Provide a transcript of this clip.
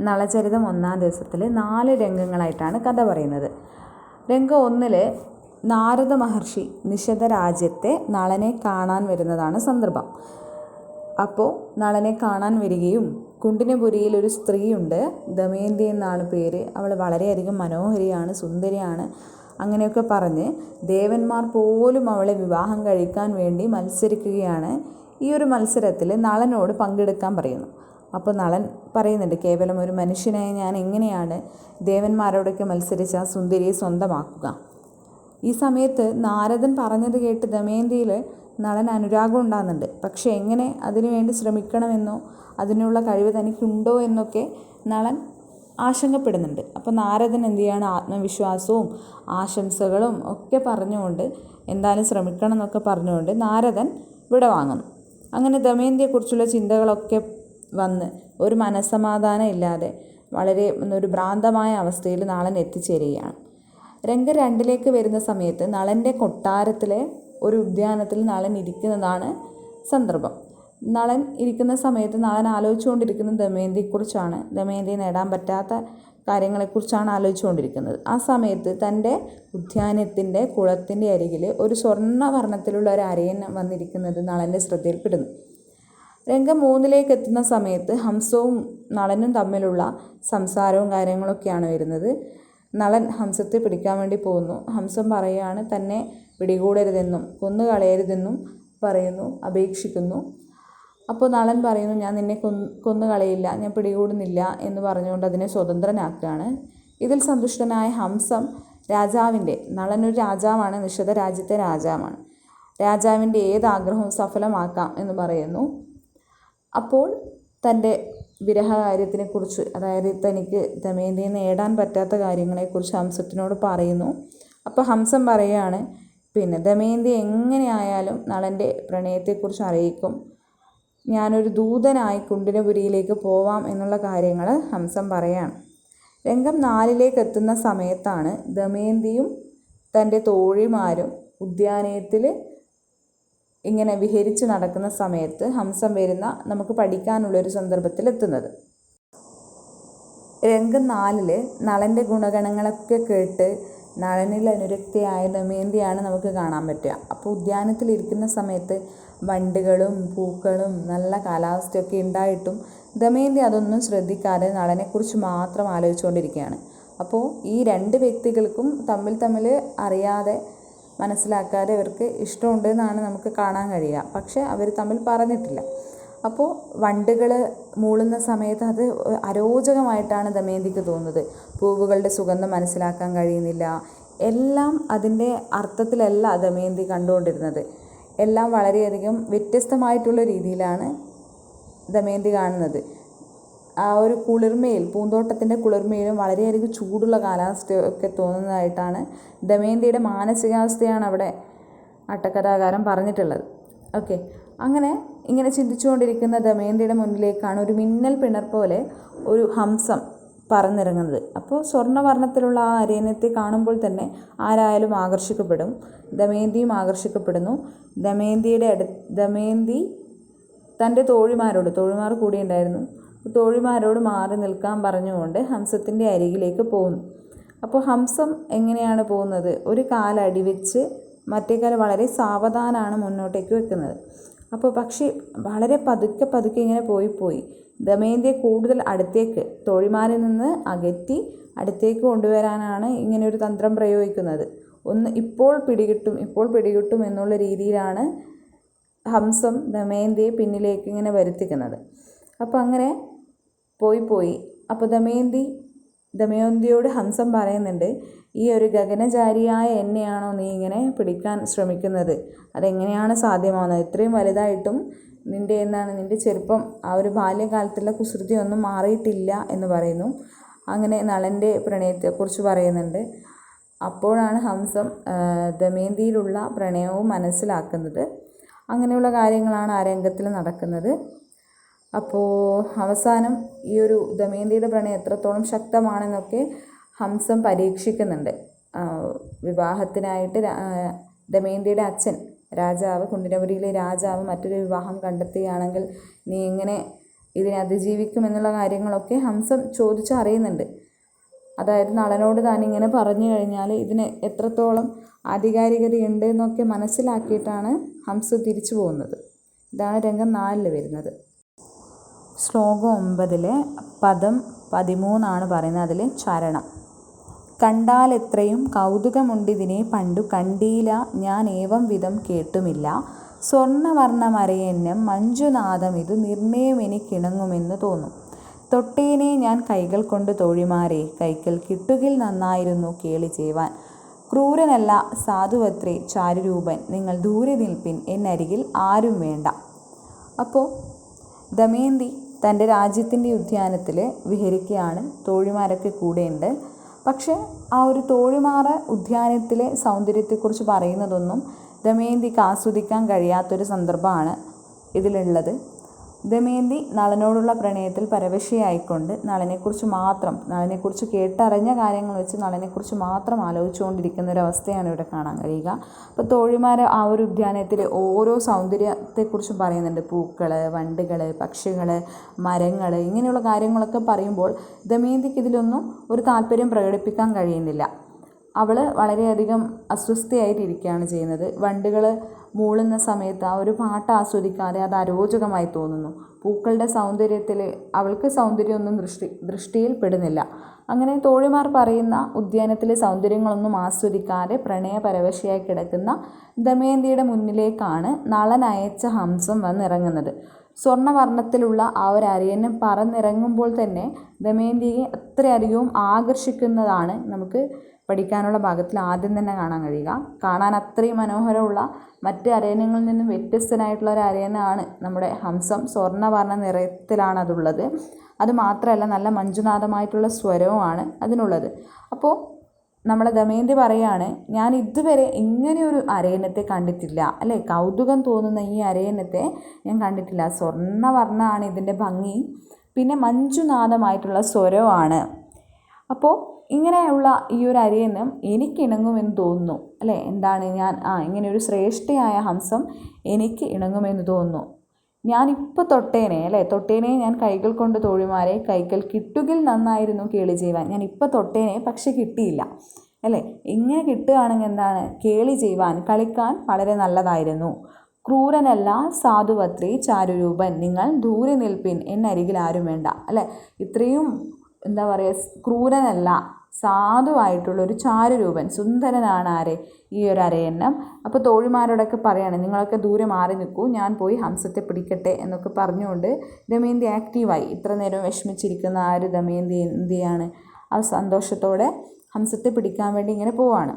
നളചരിതം ഒന്നാം ദിവസത്തിൽ നാല് രംഗങ്ങളായിട്ടാണ് കഥ പറയുന്നത്. രംഗം ഒന്നിൽ നാരദ മഹർഷി നിഷധ രാജ്യത്തെ നളനെ കാണാൻ വരുന്നതാണ് സന്ദർഭം. അപ്പോൾ നളനെ കാണാൻ വരികയും കുണ്ടിനപുരിയിൽ ഒരു സ്ത്രീയുണ്ട് ദമയന്തി എന്നാണ് പേര്. അവൾ വളരെയധികം മനോഹരിയാണ് സുന്ദരിയാണ് അങ്ങനെയൊക്കെ പറഞ്ഞ് ദേവന്മാർ പോലും അവളെ വിവാഹം കഴിക്കാൻ വേണ്ടി മത്സരിക്കുകയാണ്. ഈ ഒരു മത്സരത്തിൽ നളനോട് പങ്കെടുക്കാൻ പറയുന്നു. അപ്പോൾ നളൻ പറയുന്നുണ്ട് കേവലം ഒരു മനുഷ്യനായ ഞാൻ എങ്ങനെയാണ് ദേവന്മാരോടൊക്കെ മത്സരിച്ച സുന്ദരിയെ സ്വന്തമാക്കുക? ഈ സമയത്ത് നാരദൻ പറഞ്ഞത് കേട്ട് ദമയന്തിയിൽ നളൻ അനുരാഗം ഉണ്ടാകുന്നുണ്ട്. പക്ഷേ എങ്ങനെ അതിനുവേണ്ടി ശ്രമിക്കണമെന്നോ അതിനുള്ള കഴിവ് തനിക്കുണ്ടോ എന്നൊക്കെ നളൻ ആശങ്കപ്പെടുന്നുണ്ട്. അപ്പോൾ നാരദൻ എന്ത് ചെയ്യാണ്? ആത്മവിശ്വാസവും ആശംസകളും ഒക്കെ പറഞ്ഞുകൊണ്ട് എന്തായാലും ശ്രമിക്കണം എന്നൊക്കെ പറഞ്ഞുകൊണ്ട് നാരദൻ വിടവാങ്ങുന്നു. അങ്ങനെ ദമയന്തിയെക്കുറിച്ചുള്ള ചിന്തകളൊക്കെ വന്ന് ഒരു മനസ്സമാധാനം ഇല്ലാതെ വളരെ ഒരു ഭ്രാന്തമായ അവസ്ഥയിൽ നളൻ എത്തിച്ചേരുകയാണ്. രംഗ രണ്ടിലേക്ക് വരുന്ന സമയത്ത് നളന്റെ കൊട്ടാരത്തിലെ ഒരു ഉദ്യാനത്തിൽ നളൻ ഇരിക്കുന്നതാണ് സന്ദർഭം. നളൻ ഇരിക്കുന്ന സമയത്ത് നളൻ ആലോചിച്ചുകൊണ്ടിരിക്കുന്ന ദമയന്തിയെക്കുറിച്ചാണ്. ദമയന്തി നേടാൻ പറ്റാത്ത കാര്യങ്ങളെക്കുറിച്ചാണ് ആലോചിച്ചുകൊണ്ടിരിക്കുന്നത്. ആ സമയത്ത് തന്റെ ഉദ്യാനത്തിന്റെ കുളത്തിന്റെ അരികിൽ ഒരു സ്വർണവർണത്തിലുള്ള ഒരു അരയൻ വന്നിരിക്കുന്നത് നളന്റെ ശ്രദ്ധയിൽപ്പെടുന്നു. രംഗം മൂന്നിലേക്ക് എത്തുന്ന സമയത്ത് ഹംസവും നളനും തമ്മിലുള്ള സംസാരവും കാര്യങ്ങളൊക്കെയാണ് വരുന്നത്. നളൻ ഹംസത്തെ പിടിക്കാൻ വേണ്ടി പോകുന്നു. ഹംസം പറയുകയാണ് തന്നെ പിടികൂടരുതെന്നും കൊന്നു കളയരുതെന്നും പറയുന്നു അപേക്ഷിക്കുന്നു. അപ്പോൾ നളൻ പറയുന്നു ഞാൻ നിന്നെ കൊന്ന് കൊന്നു കളയില്ല ഞാൻ പിടികൂടുന്നില്ല എന്ന് പറഞ്ഞുകൊണ്ട് അതിനെ സ്വതന്ത്രനാക്കുകയാണ്. ഇതിൽ സന്തുഷ്ടനായ ഹംസം രാജാവിന്റെ നളനൊരു രാജാവാണ് നിഷധ രാജ്യത്തെ രാജാവാണ്. രാജാവിന്റെ ഏത് ആഗ്രഹവും സഫലമാക്കാം എന്ന് പറയുന്നു. അപ്പോൾ തന്റെ വിരഹകാര്യത്തിനെക്കുറിച്ച് അതായത് തനിക്ക് ദമയന്തിയെ നേടാൻ പറ്റാത്ത കാര്യങ്ങളെക്കുറിച്ച് ഹംസത്തിനോട് പറയുന്നു. അപ്പോൾ ഹംസം പറയുകയാണ് പിന്നെ ദമയന്തി എങ്ങനെയായാലും നളന്റെ പ്രണയത്തെക്കുറിച്ച് അറിയിക്കും. ഞാനൊരു ദൂതനായി കുണ്ടിനപുരിയിലേക്ക് പോവാം എന്നുള്ള കാര്യങ്ങൾ ഹംസം പറയാണ്. രംഗം നാലിലേക്ക് എത്തുന്ന സമയത്താണ് ദമയന്തിയും തന്റെ തോഴിമാരും ഉദ്യാനത്തിൽ ഇങ്ങനെ വിഹരിച്ച് നടക്കുന്ന സമയത്ത് ഹംസം വരുന്ന നമുക്ക് പഠിക്കാനുള്ളൊരു സന്ദർഭത്തിൽ എത്തുന്നത് രംഗം നാലിൽ നളന്റെ ഗുണഗണങ്ങളൊക്കെ കേട്ട് നളനിൽ അനുരക്തിയായ ദമയന്തിയാണ് നമുക്ക് കാണാൻ പറ്റുക. അപ്പോൾ ഉദ്യാനത്തിൽ ഇരിക്കുന്ന സമയത്ത് വണ്ടുകളും പൂക്കളും നല്ല കാലാവസ്ഥയൊക്കെ ഉണ്ടായിട്ടും ദമയന്തി അതൊന്നും ശ്രദ്ധിക്കാതെ നളനെക്കുറിച്ച് മാത്രം ആലോചിച്ചുകൊണ്ടിരിക്കുകയാണ്. അപ്പോൾ ഈ രണ്ട് വ്യക്തികൾക്കും തമ്മിൽ തമ്മിൽ അറിയാതെ മനസ്സിലാക്കാതെ ഇവർക്ക് ഇഷ്ടമുണ്ട് എന്നാണ് നമുക്ക് കാണാൻ കഴിയുക. പക്ഷേ അവർ തമ്മിൽ പറഞ്ഞിട്ടില്ല. അപ്പോൾ വണ്ടുകൾ മൂളുന്ന സമയത്ത് അത് അരോചകമായിട്ടാണ് ദമയന്തിക്ക് തോന്നുന്നത്. പൂവുകളുടെ സുഗന്ധം മനസ്സിലാക്കാൻ കഴിയുന്നില്ല. എല്ലാം അതിന്റെ അർത്ഥത്തിലല്ല ദമയന്തി കണ്ടുകൊണ്ടിരുന്നത്. എല്ലാം വളരെയധികം വ്യത്യസ്തമായിട്ടുള്ള രീതിയിലാണ് ദമയന്തി കാണുന്നത്. ആ ഒരു കുളിർമയിൽ പൂന്തോട്ടത്തിന്റെ കുളിർമയിലും വളരെയധികം ചൂടുള്ള കാലാവസ്ഥയൊക്കെ തോന്നുന്നതായിട്ടാണ് ദമയന്തിയുടെ മാനസികാവസ്ഥയാണ് അവിടെ അട്ടക്കഥാകാരൻ പറഞ്ഞിട്ടുള്ളത്. ഓക്കെ. അങ്ങനെ ഇങ്ങനെ ചിന്തിച്ചുകൊണ്ടിരിക്കുന്ന ദമയന്തിയുടെ മുന്നിലേക്കാണ് ഒരു മിന്നൽ പിണർ പോലെ ഒരു ഹംസം പറന്നിറങ്ങുന്നത്. അപ്പോൾ സ്വർണവർണത്തിലുള്ള ആ അരയനത്തെ കാണുമ്പോൾ തന്നെ ആരായാലും ആകർഷിക്കപ്പെടും. ദമയന്തിയും ആകർഷിക്കപ്പെടുന്നു. ദമയന്തിയുടെ അടു ദമയന്തി തന്റെ തോഴിമാരോട് തോഴിമാർ കൂടി ഉണ്ടായിരുന്നു തോഴിമാരോട് മാറി നിൽക്കാൻ പറഞ്ഞുകൊണ്ട് ഹംസത്തിന്റെ അരികിലേക്ക് പോകുന്നു അപ്പോൾ ഹംസം എങ്ങനെയാണ് പോകുന്നത്? ഒരു കാലടി വെച്ച് മറ്റേ കാൽ വളരെ സാവധാനമാണ് മുന്നോട്ടേക്ക് വെക്കുന്നത്. അപ്പോൾ പക്ഷി വളരെ പതുക്കെ പതുക്കെ ഇങ്ങനെ പോയി പോയി. ദമയന്തിയെ കൂടുതൽ അടുത്തേക്ക് തോഴിമാരിൽ നിന്ന് അകറ്റി അടുത്തേക്ക് കൊണ്ടുവരാനാണ് ഇങ്ങനെ ഒരു തന്ത്രം പ്രയോഗിക്കുന്നത്. ഒന്ന് ഇപ്പോൾ പിടികിട്ടും ഇപ്പോൾ പിടികിട്ടും എന്നുള്ള രീതിയിലാണ് ഹംസം ദമയന്തിയെ പിന്നിലേക്ക് ഇങ്ങനെ വരുത്തിക്കുന്നത്. അപ്പോൾ അങ്ങനെ പോയി പോയി. അപ്പോൾ ദമയന്തി ദമയന്തിയോട് ഹംസം പറയുന്നുണ്ട് ഈ ഒരു ഗഗനചാരിയായ എന്നെയാണോ നീ ഇങ്ങനെ പിടിക്കാൻ ശ്രമിക്കുന്നത്? അതെങ്ങനെയാണ് സാധ്യമാവുന്നത്? ഇത്രയും വലുതായിട്ടും നിന്റെ എന്താണ് നിന്റെ ചെറുപ്പം ആ ഒരു ബാല്യകാലത്തുള്ള കുസൃതി ഒന്നും മാറിയിട്ടില്ല എന്ന് പറയുന്നു. അങ്ങനെ നളന്റെ പ്രണയത്തെക്കുറിച്ച് പറയുന്നുണ്ട്. അപ്പോഴാണ് ഹംസം ദമയന്തിയിലുള്ള പ്രണയവും മനസ്സിലാക്കുന്നത്. അങ്ങനെയുള്ള കാര്യങ്ങളാണ് ആ രംഗത്തിൽ നടക്കുന്നത്. അപ്പോൾ അവസാനം ഈ ഒരു ദമയന്തിയുടെ പ്രണയം എത്രത്തോളം ശക്തമാണെന്നൊക്കെ ഹംസം പരീക്ഷിക്കുന്നുണ്ട്. വിവാഹത്തിനായിട്ട് ദമയന്തിയുടെ അച്ഛൻ രാജാവ് കുണ്ടിനപുരിയിലെ രാജാവ് മറ്റൊരു വിവാഹം കണ്ടെത്തുകയാണെങ്കിൽ നീ എങ്ങനെ ഇതിനെ അതിജീവിക്കും എന്നുള്ള കാര്യങ്ങളൊക്കെ ഹംസം ചോദിച്ചറിയുന്നുണ്ട്. അതായത് നളനോട് താൻ ഇങ്ങനെ പറഞ്ഞു കഴിഞ്ഞാൽ ഇതിന് എത്രത്തോളം ആധികാരികതയുണ്ട് എന്നൊക്കെ മനസ്സിലാക്കിയിട്ടാണ് ഹംസ തിരിച്ചു പോകുന്നത്. ഇതാണ് രംഗം നാലിൽ വരുന്നത്. ശ്ലോകം ഒമ്പതിലെ പദം പതിമൂന്നാണ് പറയുന്നത്. അതിൽ ചരണം. കണ്ടാൽ എത്രയും കൗതുകമുണ്ടിതിനെ പണ്ടു കണ്ടീല ഞാൻ ഏവം വിധം കേട്ടുമില്ല. സ്വർണവർണമരയന്നം മഞ്ജുനാഥം ഇത് നിർണയം എനിക്കിണങ്ങുമെന്ന് തോന്നും. തൊട്ടേനെ ഞാൻ കൈകൾ കൊണ്ട് തോഴിമാരെ കൈക്കൽ കിട്ടുകിൽ നന്നായിരുന്നു കേളി ചെയ്യുവാൻ ക്രൂരനല്ല സാധുവത്രേ ചാരുരൂപൻ. നിങ്ങൾ ദൂരെ നിൽപ്പിൻ. എന്നരികിൽ ആരും വേണ്ട. അപ്പോൾ ദമയന്തി തന്റെ രാജ്യത്തിന്റെ ഉദ്യാനത്തിൽ വിഹരിക്കുകയാണ്. തോഴിമാരൊക്കെ കൂടെയുണ്ട്. പക്ഷേ ആ ഒരു തോഴിമാറ ഉദ്യാനത്തിലെ സൗന്ദര്യത്തെക്കുറിച്ച് പറയുന്നതൊന്നും ദമയന്തിക്ക് ആസ്വദിക്കാൻ കഴിയാത്തൊരു സന്ദർഭമാണ് ഇതിലുള്ളത്. ദമയന്തി നളനോടുള്ള പ്രണയത്തിൽ പരവശയായിക്കൊണ്ട് നളനെക്കുറിച്ച് മാത്രം നളനെക്കുറിച്ച് കേട്ടറിഞ്ഞ കാര്യങ്ങൾ വെച്ച് നളനെക്കുറിച്ച് മാത്രം ആലോചിച്ചുകൊണ്ടിരിക്കുന്ന ഒരു അവസ്ഥയാണ് ഇവിടെ കാണാൻ കഴിയുക. അപ്പോൾ തോഴിമാർ ആ ഒരു ഉദ്യാനത്തിലെ ഓരോ സൗന്ദര്യത്തെക്കുറിച്ചും പറയുന്നുണ്ട്. പൂക്കൾ വണ്ടുകൾ പക്ഷികൾ മരങ്ങൾ ഇങ്ങനെയുള്ള കാര്യങ്ങളൊക്കെ പറയുമ്പോൾ ദമയന്തിക്ക് ഇതിലൊന്നും ഒരു താല്പര്യം പ്രകടിപ്പിക്കാൻ കഴിയുന്നില്ല. അവൾ വളരെയധികം അസ്വസ്ഥയായിട്ടിരിക്കുകയാണ് ചെയ്യുന്നത്. വണ്ടുകൾ മൂളുന്ന സമയത്ത് ആ ഒരു പാട്ട് ആസ്വദിക്കാതെ അത് അരോചകമായി തോന്നുന്നു. പൂക്കളുടെ സൗന്ദര്യത്തിൽ അവൾക്ക് സൗന്ദര്യമൊന്നും ദൃഷ്ടി ദൃഷ്ടിയിൽ പെടുന്നില്ല. അങ്ങനെ തോഴിമാർ പറയുന്ന ഉദ്യാനത്തിലെ സൗന്ദര്യങ്ങളൊന്നും ആസ്വദിക്കാതെ പ്രണയപരവശയായി കിടക്കുന്ന ദമയന്തിയുടെ മുന്നിലേക്കാണ് നളൻ അയച്ച ഹംസം വന്നിറങ്ങുന്നത്. സ്വർണവർണത്തിലുള്ള ആ ഒരു അരയന്നം പറന്നിറങ്ങുമ്പോൾ തന്നെ ദമയന്തിയെ അത്രയധികവും ആകർഷിക്കുന്നതാണ് നമുക്ക് പഠിക്കാനുള്ള ഭാഗത്തിൽ ആദ്യം തന്നെ കാണാൻ കഴിയുക. കാണാൻ അത്രയും മനോഹരമുള്ള മറ്റ് അരയന്നങ്ങളിൽ നിന്നും വ്യത്യസ്തനായിട്ടുള്ള ഒരു അരയനാണ് നമ്മുടെ ഹംസം. സ്വർണവർണ നിറത്തിലാണ് അതുള്ളത്. അത് മാത്രമല്ല നല്ല മഞ്ജുനാഥമായിട്ടുള്ള സ്വരവുമാണ് അതിനുള്ളത്. അപ്പോൾ നമ്മളെ ദമയന്തി പറയാണ് ഞാൻ ഇതുവരെ ഇങ്ങനെ ഒരു അരയന്നത്തെ കണ്ടിട്ടില്ല. അല്ലേ? കൗതുകം തോന്നുന്ന ഈ അരയന്നത്തെ ഞാൻ കണ്ടിട്ടില്ല. സ്വർണവർണമാണ് ഇതിന്റെ ഭംഗി. പിന്നെ മഞ്ജുനാഥമായിട്ടുള്ള സ്വരമാണ് അപ്പോൾ ഇങ്ങനെയുള്ള ഈ ഒരു അരിയിൽ നിന്നും എനിക്കിണങ്ങുമെന്ന് തോന്നുന്നു. അല്ലേ? എന്താണ് ഞാൻ ആ ഇങ്ങനെ ഒരു ശ്രേഷ്ഠയായ ഹംസം എനിക്ക് ഇണങ്ങുമെന്ന് തോന്നുന്നു. ഞാനിപ്പോൾ തൊട്ടേനെ അല്ലേ? തൊട്ടേനെ ഞാൻ കൈകൾ കൊണ്ട് തോഴിമാരെ കൈകൾ കിട്ടുകിൽ നന്നായിരുന്നു കേളി ചെയ്യുവാൻ ഞാൻ ഇപ്പോൾ തൊട്ടേനെ പക്ഷെ കിട്ടിയില്ല. അല്ലേ? ഇങ്ങനെ കിട്ടുകയാണെങ്കിൽ എന്താണ്? കേളി ചെയ്യുവാൻ കളിക്കാൻ വളരെ നല്ലതായിരുന്നു. ക്രൂരനല്ല സാധുവത്രി ചാരുരൂപൻ നിങ്ങൾ ദൂരെ നിൽപ്പിൻ എന്നരികിൽ ആരും വേണ്ട. അല്ലേ? ഇത്രയും എന്താ പറയുക ക്രൂരനല്ല സാധുവായിട്ടുള്ള ഒരു ചാരുരൂപൻ സുന്ദരനാണ് ആരെ ഈ ഒരു അരയന്നം. അപ്പോൾ തോഴിമാരോടൊക്കെ പറയാണ് നിങ്ങളൊക്കെ ദൂരെ മാറി നിൽക്കൂ ഞാൻ പോയി ഹംസത്തെ പിടിക്കട്ടെ എന്നൊക്കെ പറഞ്ഞുകൊണ്ട് ദമയന്തി ആക്റ്റീവായി. ഇത്ര നേരം വിഷമിച്ചിരിക്കുന്ന ആ ഒരു ദമയന്തി എന്ത് ചെയ്യാണ് ആ സന്തോഷത്തോടെ ഹംസത്തെ പിടിക്കാൻ വേണ്ടി ഇങ്ങനെ പോവാണ്.